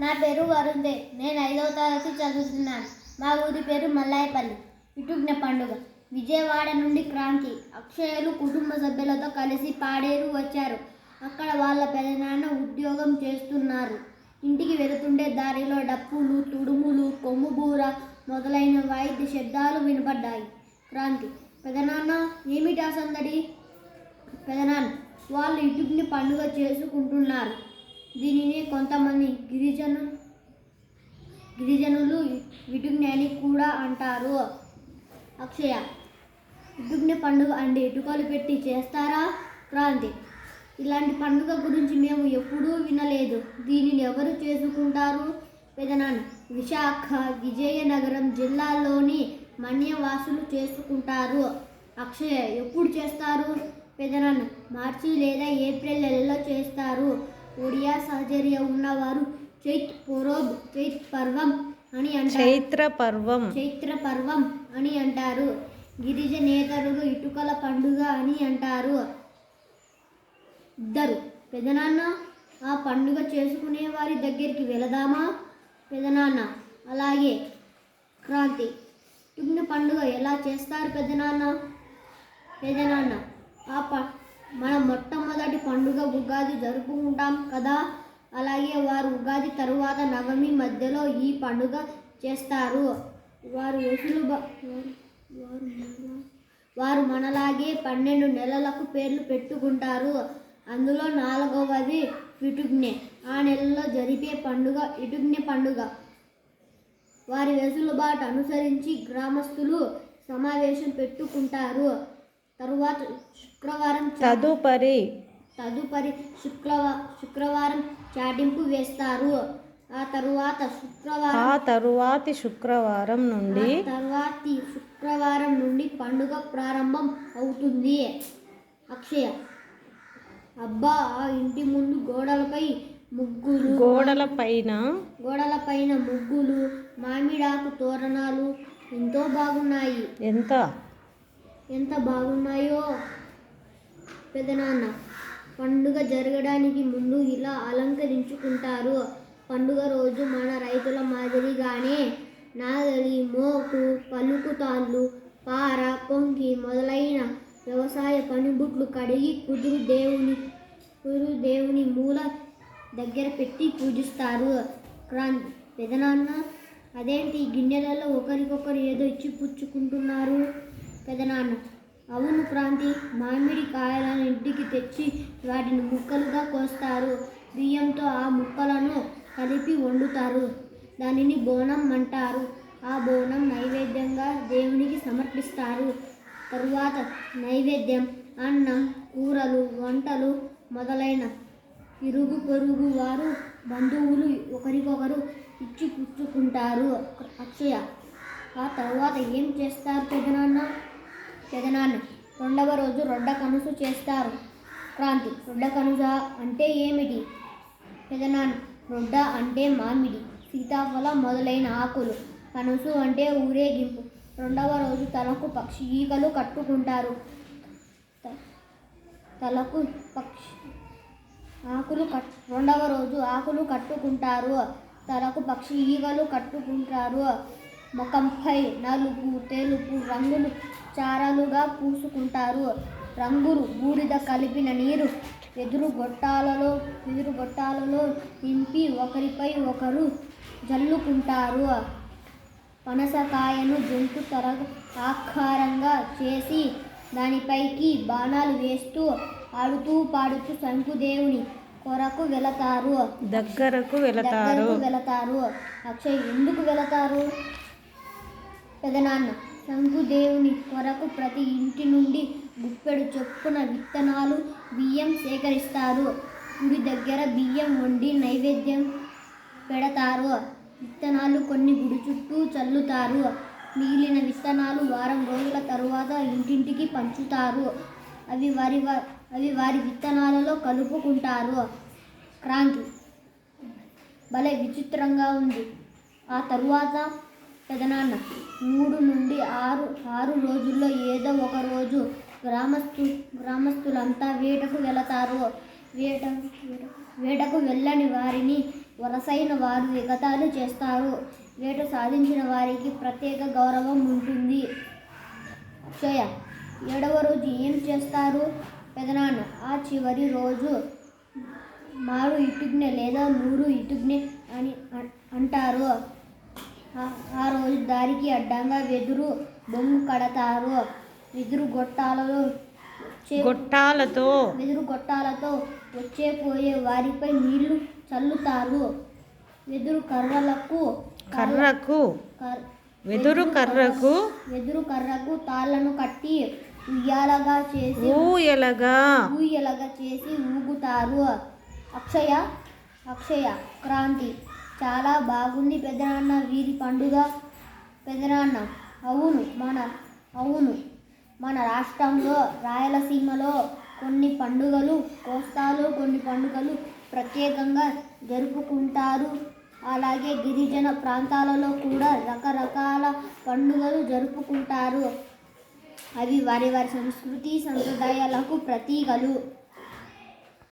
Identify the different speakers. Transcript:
Speaker 1: నా పేరు వరుణ్దే నేను ఐదవ తరగతి చదువుతున్నాను. మా ఊరి పేరు మల్లాయపల్లి. ఇటుగ్న పండుగ. విజయవాడ నుండి క్రాంతి. అక్షయలు కుటుంబ సభ్యులతో కలిసి పాడేరు వచ్చారు. అక్కడ వాళ్ళ పెదనాన్న ఉద్యోగం చేస్తున్నారు. ఇంటికి వెళుతుండే దారిలో డప్పులు తుడుములు కొమ్ముబూర మొదలైన వాయిద్య శబ్దాలు వినపడ్డాయి. క్రాంతి పెదనాన్న ఏమిటి సందడి పెదనాన్న వాళ్ళు ఇటుకుని పండుగ చేసుకుంటున్నారు. దీనిని కొంతమంది గిరిజను గిరిజనులు విటుజ్ఞాని అని కూడా అంటారు. అక్షయ విటుజ్ఞ పండుగ అంటే ఇటుకలు పెట్టి చేస్తారా? క్రాంతి ఇలాంటి పండుగ గురించి మేము ఎప్పుడూ వినలేదు. దీనిని ఎవరు చేసుకుంటారు? పెదనాన్న విశాఖ విజయనగరం జిల్లాలోని మన్యవాసులు చేసుకుంటారు. అక్షయ ఎప్పుడు చేస్తారు? పెదనాన్న మార్చి లేదా ఏప్రిల్ నెలలో చేస్తారు. ఒడియా సహచర్య ఉన్నవారు చైత్ పూర్వబ్ చైత్ పర్వం అని అంటారు.
Speaker 2: చైత్ర పర్వం.
Speaker 1: చైత్ర పర్వం అని అంటారు. గిరిజనేతరులు ఇటుకల పండుగ అని అంటారు. ఇద్దరు. పెదనాన్న ఆ పండుగ చేసుకునే వారి దగ్గరికి వెళదామా? పెదనాన్న. అలాగే క్రాంతి. టుగ్న పండుగ ఎలా చేస్తారు పెదనాన్న? పెదనాన్న ఆ ప మన మొట్టమొదటి పండుగ ఉగాది జరుపుకుంటాం కదా. అలాగే వారు ఉగాది తరువాత నవమి మధ్యలో ఈ పండుగ చేస్తారు. వారు వెసులు వారు వారు మనలాగే పన్నెండు నెలలకు పేర్లు పెట్టుకుంటారు. అందులో నాలుగవది ఇటుగ్నె. ఆ నెలలో జరిపే పండుగ ఇటుగ్నె పండుగ. వారి వెసులుబాటు అనుసరించి గ్రామస్తులు సమావేశం పెట్టుకుంటారు. తరువాత శుక్రవారం
Speaker 2: తదుపరి
Speaker 1: తదుపరి శుక్రవా శుక్రవారం చాటింపు వేస్తారు. ఆ తరువాత
Speaker 2: ఆ
Speaker 1: శుక్రవారం
Speaker 2: తరువాతి శుక్రవారం నుండి
Speaker 1: ఆ తర్వాతి శుక్రవారం నుండి పండుగ ప్రారంభం అవుతుంది. అక్షయ అబ్బా ఆ ఇంటి ముందు గోడలపై ముగ్గులు
Speaker 2: గోడల పైన
Speaker 1: గోడలపైన ముగ్గులు మామిడాకు తోరణాలు ఎంతో బాగున్నాయి.
Speaker 2: ఎంత?
Speaker 1: ఎంత బాగున్నాయో. పెదనాన్న పండుగ జరగడానికి ముందు ఇలా అలంకరించుకుంటారు. పండుగ రోజు మన రైతుల మాదిరిగానే నాగలి మోకు పలుకుతాళ్ళు పార కొంకి మొదలైన వ్యవసాయ పనిబుట్లు కడిగి కుదురు దేవుని కుదురు దేవుని మూల దగ్గర పెట్టి పూజిస్తారు. క్రాంతి పెదనాన్న అదేంటి గిన్నెలలో ఒకరికొకరు ఏదో ఇచ్చి పుచ్చుకుంటున్నారు పెదనాన్న అవును క్రాంతి మామిడి కాయలను ఇంటికి తెచ్చి వాటిని ముక్కలుగా కోస్తారు. బియ్యంతో ఆ ముక్కలను కలిపి వండుతారు. దానిని బోనం అంటారు. ఆ బోనం నైవేద్యంగా దేవునికి సమర్పిస్తారు. తరువాత నైవేద్యం అన్నం కూరలు వంటలు మొదలైన ఇరుగు పొరుగు వారు బంధువులు ఒకరికొకరు ఇచ్చి పుచ్చుకుంటారు అక్షయ ఆ తర్వాత ఏం చేస్తారు పెదనాన్న పెదనాన్న రెండవ రోజు రొడ్డ కనుసు చేస్తారు. క్రాంతి రొడ్డ కనుస అంటే ఏమిటి? పెదనాన్న రొడ్డ అంటే మామిడి సీతాఫలం మొదలైన ఆకులు కనుసు అంటే ఊరేగింపు. రెండవ రోజు తలకు పక్షి ఈకలు కట్టుకుంటారు. త- తలకు పక్షి ఆకులు కట్ రెండవ రోజు ఆకులు కట్టుకుంటారు. తలకు పక్షి ఈగలు కట్టుకుంటారు. ముఖంపై నలుపు తెలుపు రంగులు చారలుగా పూసుకుంటారు. రంగులు బూడిద కలిపిన నీరు ఎదురు గొట్టాలలో ఎదురు గొట్టాలలో నింపి ఒకరిపై ఒకరు జల్లుకుంటారు. పనసకాయను జంతు తర ఆకారంగా చేసి దానిపైకి బాణాలు వేస్తూ ఆడుతూ పాడుతూ శంకుదేవుని కొరకు వెళతారు.
Speaker 2: దగ్గరకు వెళతారు.
Speaker 1: వెళతారు. అక్షయ్ ఎందుకు వెళతారు? పెదనాన్న శంకుదేవుని కొరకు ప్రతి ఇంటి నుండి గుప్పెడు చొప్పున విత్తనాలు బియ్యం సేకరిస్తారు. గుడి దగ్గర బియ్యం వండి నైవేద్యం పెడతారు. విత్తనాలు కొన్ని గుడి చుట్టూ చల్లుతారు. మిగిలిన విత్తనాలు వారం రోజుల తరువాత ఇంటింటికి పంచుతారు. అవి వారి అవి వారి విత్తనాలలో కలుపుకుంటారు. క్రాంతి. భలే విచిత్రంగా ఉంది. ఆ తరువాత పెదనాన్న మూడు నుండి ఆరు ఆరు రోజుల్లో ఏదో ఒక రోజు గ్రామస్తు గ్రామస్తులంతా వేటకు వెళతారు. వేట వేటకు వెళ్ళని వారిని వరసైన వారు విగతాలు చేస్తారు. వేట సాధించిన వారికి ప్రత్యేక గౌరవం ఉంటుంది. అక్షయ ఏడవ రోజు ఏం చేస్తారు? పెదనాన్న ఆ చివరి రోజు మారు ఇటుగ్నే లేదా నూరు ఇటుగ్నే అని అంటారు. ఆ- రోజు దారికి అడ్డంగా వెదురు బొమ్ము కడతారు. వెదురు గొట్టాలలో
Speaker 2: గొట్టాలతో?
Speaker 1: వెదురు గొట్టాలతో వచ్చే పోయే వారిపై నీళ్ళు చల్లుతారు. వెదురు కర్రలకు
Speaker 2: కర్రకు?
Speaker 1: కర్-
Speaker 2: వెదురు కర్రకు?
Speaker 1: వెదురు కర్రకు తాళ్ళను కట్టి ఉయ్యాలగా చేసి
Speaker 2: ఊయలగా?
Speaker 1: ఊయలగా చేసి ఊగుతారు. అక్షయ అక్షయ క్రాంతి. చాలా బాగుంది పెదనాన్న వీరి పండుగ పెదనాన్న. అవును మన అవును. మన రాష్ట్రంలో రాయలసీమలో కొన్ని పండుగలు కోస్తాలో కొన్ని పండుగలు ప్రత్యేకంగా జరుపుకుంటారు. అలాగే గిరిజన ప్రాంతాలలో కూడా రకరకాల పండుగలు జరుపుకుంటారు. అవి వారి వారి సంస్కృతి సంప్రదాయాలకు ప్రతీకలు.